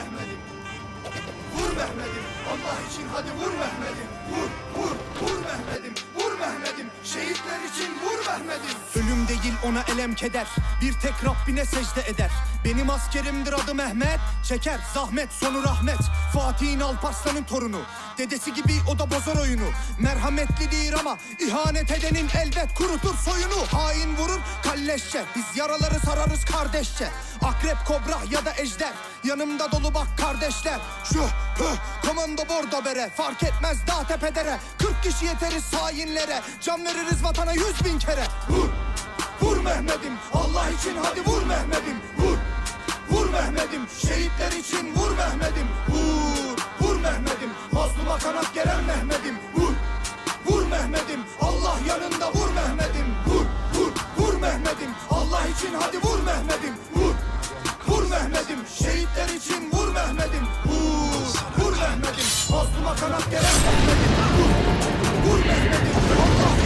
Mehmet'im. Vur Mehmet'im. Allah için hadi vur Mehmet'im. Vur, vur, vur Mehmet'im. Vur Mehmet'im. Şehitler için vur Mehmet'im. Ölüm değil ona elem keder. Bir tek Rabbine secde eder. Benim askerimdir adı Mehmet. Çeker zahmet sonu rahmet. Fatih'in Alparslan'ın torunu. Dedesi gibi o da bozar oyunu. Merhametlidir ama ihanet edenin elbet kurutur soyunu. Hain vurur kalleşçe. Biz yaraları sararız kardeşçe. Akrep kobra ya da ejder. Yanımda dolu bak kardeşler. Şu hı komando bordo bere. Fark etmez dağ tepedere 40 kişi yeteriz hainlere. Can veririz vatana yüz bin kere. Vur Vur Mehmet'im. Allah için hadi vur Mehmet'im. Vur Mehmet'im Şehitler için vur Mehmet'im Vur Vur Mehmet'im Mazluma kanat geren Mehmet'im Vur Vur Mehmet'im Allah yanında vur Mehmet'im Vur Vur Vur Mehmet'im Allah için hadi vur Mehmet'im Vur Vur Mehmet'im Şehitler için vur Mehmet'im Vur Vur Mehmet'im Mazluma kanat geren Mehmet'im Vur Vur Mehmet'im Allah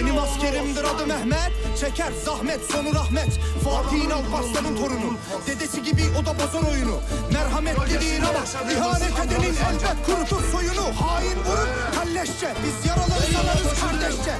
Benim askerimdir adı Mehmet. Çeker zahmet sonu rahmet. Fatih'in Alparslan'ın torunu. Dedesi gibi o da bozar oyunu. Merhametli değil ama ihanet edenin elbet kurutur soyunu. Hain vurur kalleşçe. Biz yaraları sanarız kardeşçe